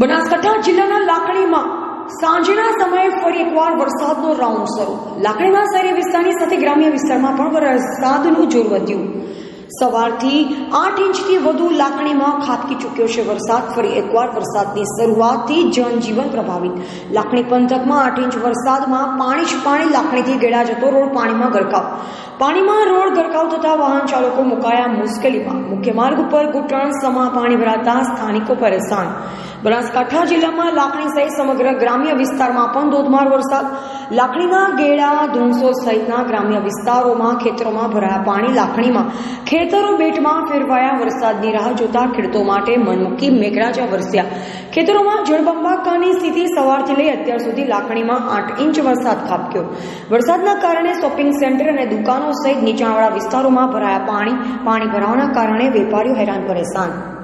બનાસકાંઠા જિલ્લાના લાખણીમાં સાંજના સમયે ફરી એકવાર વરસાદનો રાઉન્ડ શરૂ. લાખણીના શહેરી વિસ્તારની સાથે ગ્રામ્ય વિસ્તારમાં પણ વરસાદનું જોર વધ્યું. સવારથી આઠ ઇંચથી વધુ લાખણીમાં ખાબકી ચૂક્યો છે વરસાદ. ફરી એકવાર વરસાદની શરૂઆતથી જનજીવન પ્રભાવિત. લાખણી પંથકમાં આઠ ઇંચ વરસાદમાં પાણી જ પાણી લાખણીથી ગેડા જતો રોડ પાણીમાં ગરકાવ. પાણીમાં રોડ ગરકાવ થતા વાહન ચાલકો મુકાયા મુશ્કેલીમાં. મુખ્ય માર્ગ ઉપર ઘૂંટણ સમા પાણી ભરાતા સ્થાનિકો પરેશાન. બનાસકાંઠા જિલ્લામાં લાકડી સહિત સમગ્ર ગ્રામ્ય વિસ્તારમાં પણ ધોધમાર વરસાદ. લાકડીના ગેડા ધૂંસો સહિતના ગ્રામ્ય વિસ્તારોમાં, ખેતરોમાં ભરાયા પાણી લાખણીમાં ખેતરો બેટમાં ફેરવાયા વરસાદની રાહ જોતા ખેડૂતો માટે મનમુકી મેઘરાજા વરસ્યા. ખેતરોમાં જળબંબાકાની સ્થિતિ સવારથી લઈ અત્યાર સુધી લાખણીમાં આઠ ઇંચ વરસાદ ખાબક્યો. વરસાદના કારણે શોપિંગ સેન્ટર અને દુકાનો સહિત નીચાણવાળા વિસ્તારોમાં ભરાયા પાણી. પાણી ભરાવાના કારણે વેપારીઓ હેરાન પરેશાન.